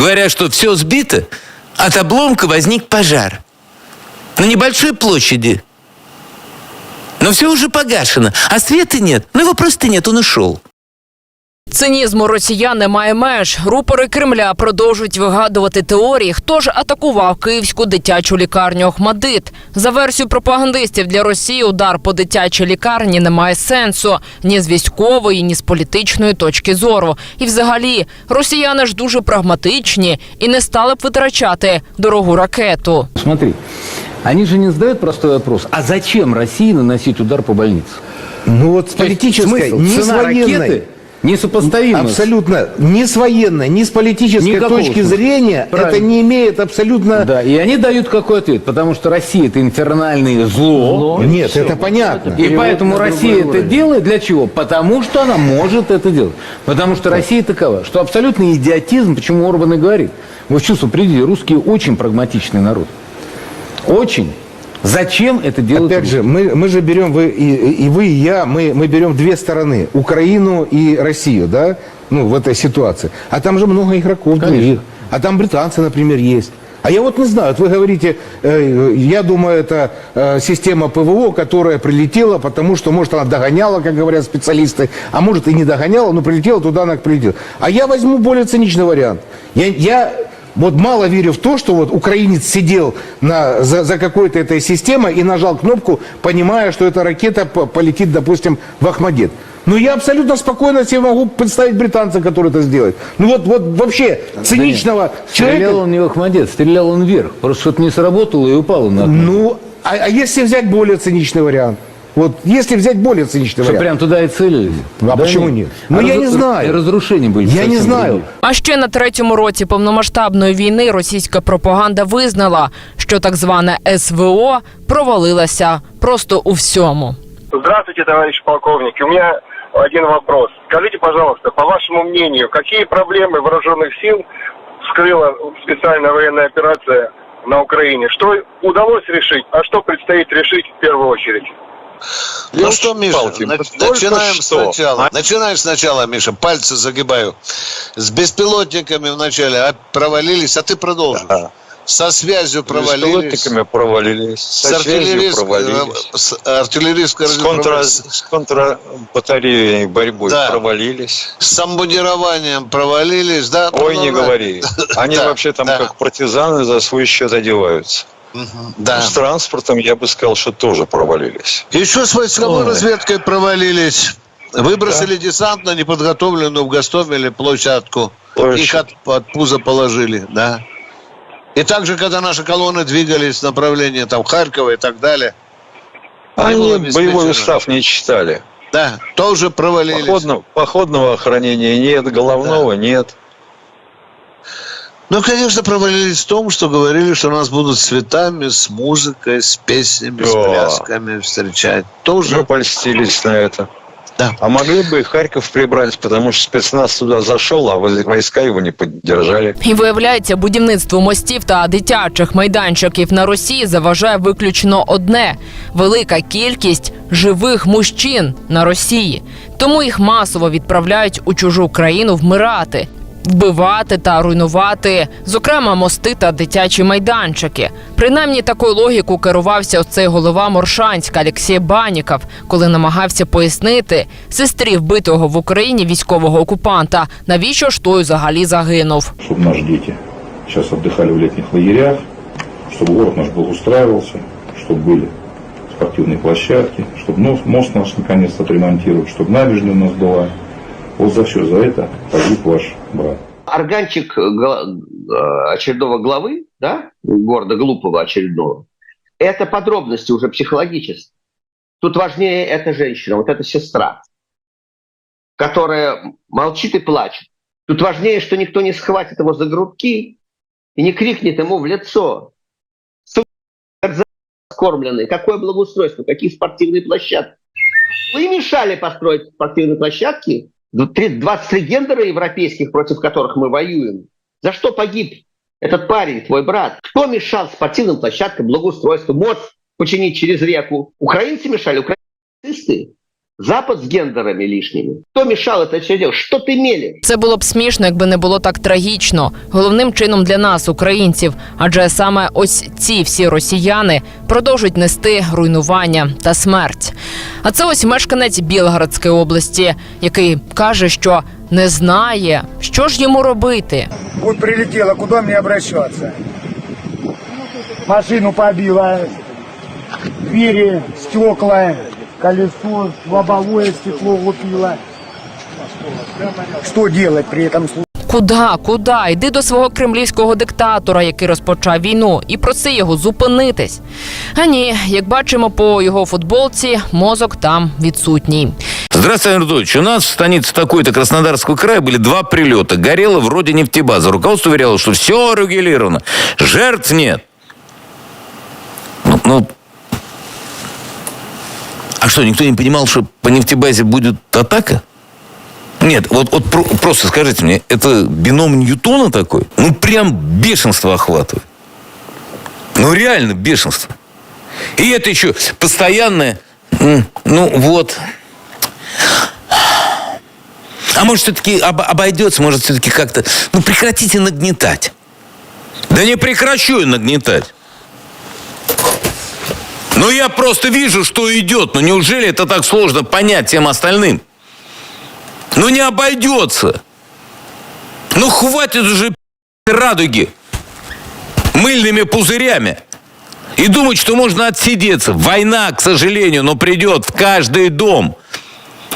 Говорят, что все сбито, от обломка возник пожар. На небольшой площади. Но все уже погашено, а света нет. Ну его просто нет, он ушел. Цинізму росіян немає меж. Рупори Кремля продовжують вигадувати теорії, хто ж атакував київську дитячу лікарню Охмадит. За версією пропагандистів для Росії удар по дитячій лікарні не має сенсу ні з військової, ні з політичної точки зору. І взагалі росіяни ж дуже прагматичні і не стали б витрачати дорогу ракету. Смотри, они же не задают простой вопрос, а зачем России наносить удар по больнице? Ну есть политической, смысл? Не с Цена военной. ракеты несопоставима. с- Абсолютно. Ни с военной, ни с политической Никакого точки смысла. зрения Правильно. это не имеет абсолютно... Да, и они дают какой ответ? Потому что Россия это инфернальное зло. Нет, это понятно. И поэтому Россия это делает для чего? Потому что она может это делать. Потому что Россия такова, что абсолютный идиотизм, почему Орбан и говорит. Вы в чувство придите, русские очень прагматичный народ. Очень. Зачем это делать? Опять же, мы, мы же берем, вы, и, и вы, и я, мы, мы берем две стороны. Украину и Россию, да? Ну, в этой ситуации. А там же много игроков других. А там британцы, например, есть. А я вот не знаю, вот вы говорите, э, я думаю, это э, система ПВО, которая прилетела, потому что, может, она догоняла, как говорят специалисты, а может и не догоняла, но прилетела туда, она прилетела. А я возьму более циничный вариант. Я, я вот мало верю в то, что вот украинец сидел на, за, за какой-то этой системой и нажал кнопку, понимая, что эта ракета по- полетит, допустим, в Ахмадет. Но я абсолютно спокойно себе могу представить британца, который это сделает. Ну вот, вот вообще циничного Стрелял человека... он не в Ахмадет, стрелял он вверх. Просто что-то не сработало и упало на Ахмадет. Ну, а, а если взять более циничный вариант? Вот если взять более циничный Что, вариант. прям туда и целились? А почему нет? Ну, я не знаю. И разрушения были Я не совсем знаю. другие. А ще на третьому році повномасштабної війни російська пропаганда визнала, що так зване СВО провалилася просто у всьому. Здравствуйте, товарищ полковник. У меня один вопрос. Скажите, пожалуйста, по вашему мнению, какие проблемы вооруженных сил вскрыла специальная военная операция на Украине? Что удалось решить, а что предстоит решить в первую очередь? Ну что, Миша, только начинаем что. сначала. А? Начинаем сначала, Миша, пальцы загибаю. С беспилотниками вначале а, провалились, а ты продолжишь. Да. Со связью С провалились. пилотниками провалились, С, со связью артиллерийской, провалились, э, с артиллерийской с, контра, с контрбатареей борьбой Да. провалились. с самбудированием провалились, да? Ой, не говори. Они Да, вообще там да. как партизаны за свой счет одеваются. Да. С транспортом, я бы сказал, что тоже провалились. Еще с войсковой Ой. разведкой провалились. Выбросили десант на неподготовленную в Гастомеле площадку. Точно. Их от, от пуза положили, да. И также, когда наши колонны двигались в направлении там Харькова и так далее, Они боевой устав не читали. да, тоже провалились. Походного, походного охранения нет, головного нет. Ну, конечно, провалились в том, что говорили, что нас будут с цветами, с музыкой, с песнями, с Да. плясками встречать. Тоже, Мы польстились на это. да. А могли бы и Харьков прибрать, потому что спецназ туда зашел, а воз- войска его не поддержали. І виявляється, будівництву мостів та дитячих майданчиків на Росії заважає виключно одне велика кількість живих мужчин на Росії. Тому їх масово відправляють у чужу країну вмирати. Вбивати та руйнувати, зокрема, мости та дитячі майданчики. Принаймні такою логіку керувався оцей голова Моршанська Олексій Баніков, коли намагався пояснити сестрі вбитого в Україні військового окупанта, навіщо ж той взагалі загинув. чтобы наши дети сейчас отдыхали в летних лагерях, чтобы город наш благоустраивался, чтобы были спортивные площадки, чтобы нос- мост наш наконец отремонтировать, чтобы набережная у нас была. Вот за все за это погиб ваш брат. органчик э, э, очередного главы, да, города Глупого очередного, это подробности уже психологические. Тут важнее эта женщина, вот эта сестра, которая молчит и плачет. Тут важнее, что никто не схватит его за грудки и не крикнет ему в лицо. Скормленный, какое благоустройство, какие спортивные площадки. Вы мешали построить спортивные площадки, 23 гендера европейских, против которых мы воюем. За что погиб этот парень, твой брат? Кто мешал спортивным площадкам, благоустройству, мост починить через реку? Украинцы мешали, украинцы. Запад с гендерами лишними. Кто мешал это все делать? Что ты мелешь? Це було б смішно, якби не було так трагічно. Головним чином для нас, українців, адже саме ось ці всі росіяни продовжують нести руйнування та смерть. А це ось мешканець Білгородської області, який каже, що не знає, що ж йому робити. Вот прилетела, куда мне обращаться? Машину побила, двери, стекла, колесо, лобовое стекло лупило. Что делать при этом случае? Куда, куда? Йди до свого кремлівського диктатора, який розпочав війну, і проси його зупинитись. А ні, як бачимо по його футболці, мозок там відсутній. Здравствуй, Анатольевич. У нас в станице такой-то Краснодарского края были два прилета. Горела вроде нефтебаза. Руководство уверяло, что все регулировано. Жертв нет. Ну, ну, а что, никто не понимал, что по нефтебазе будет атака? Нет, вот, вот про- просто скажите мне, это бином Ньютона такой? Ну, прям бешенство охватывает. Ну, реально бешенство. И это еще постоянное, ну, вот, а может, все-таки обойдется, может, все-таки как-то... Ну, прекратите нагнетать. Да не прекращу я нагнетать. Ну, я просто вижу, что идет. Ну, неужели это так сложно понять всем остальным? Ну, не обойдется. Ну, хватит уже радуги мыльными пузырями. И думать, что можно отсидеться. Война, к сожалению, но придет в каждый дом.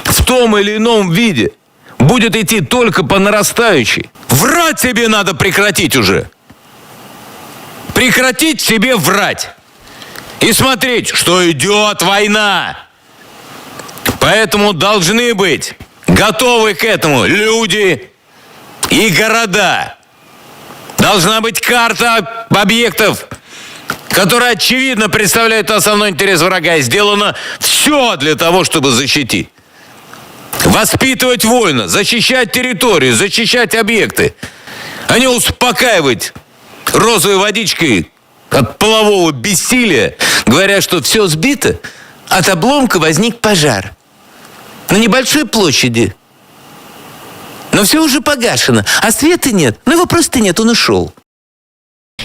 В том или ином виде. Будет идти только по нарастающей. Врать себе надо прекратить уже. Прекратить себе врать. И смотреть, что идет война. Поэтому должны быть готовы к этому люди и города. Должна быть карта объектов, которая очевидно представляет основной интерес врага. И сделано все для того, чтобы защитить. Воспитывать воина, защищать территорию, защищать объекты. А не успокаивать розовой водичкой от полового бессилия, говоря, что все сбито, от обломка возник пожар. На небольшой площади. Но все уже погашено, а света нет. Ну его просто нет, он ушел.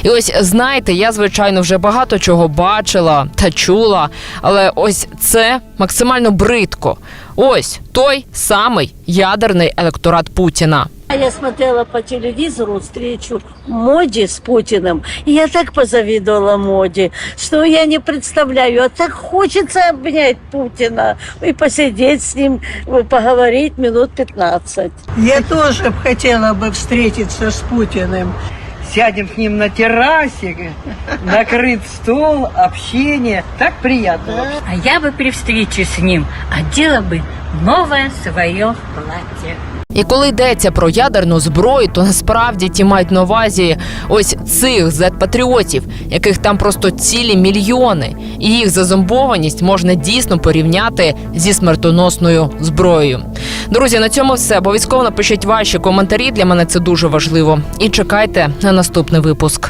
І ось знаєте, я звичайно вже багато чого бачила та чула, але ось це максимально бридко. Ось той самий ядерний електорат Путіна. Я смотрела по телевизору встречу Моди с Путиным. И я так позавидовала Моди, что я не представляю. А так хочется обнять Путина и посидеть с ним, поговорить минут 15. Я тоже хотела бы встретиться с Путиным. Сядем с ним на террасе, накрыт стол, общение. Так приятно. вообще. А я бы при встрече с ним одела бы новое свое платье. І коли йдеться про ядерну зброю, то насправді ті мають на увазі ось цих зет-патріотів, яких там просто цілі мільйони, і їх зазомбованість можна дійсно порівняти зі смертоносною зброєю. Друзі, на цьому все. Обов'язково напишіть ваші коментарі. Для мене це дуже важливо. І чекайте на наступний випуск.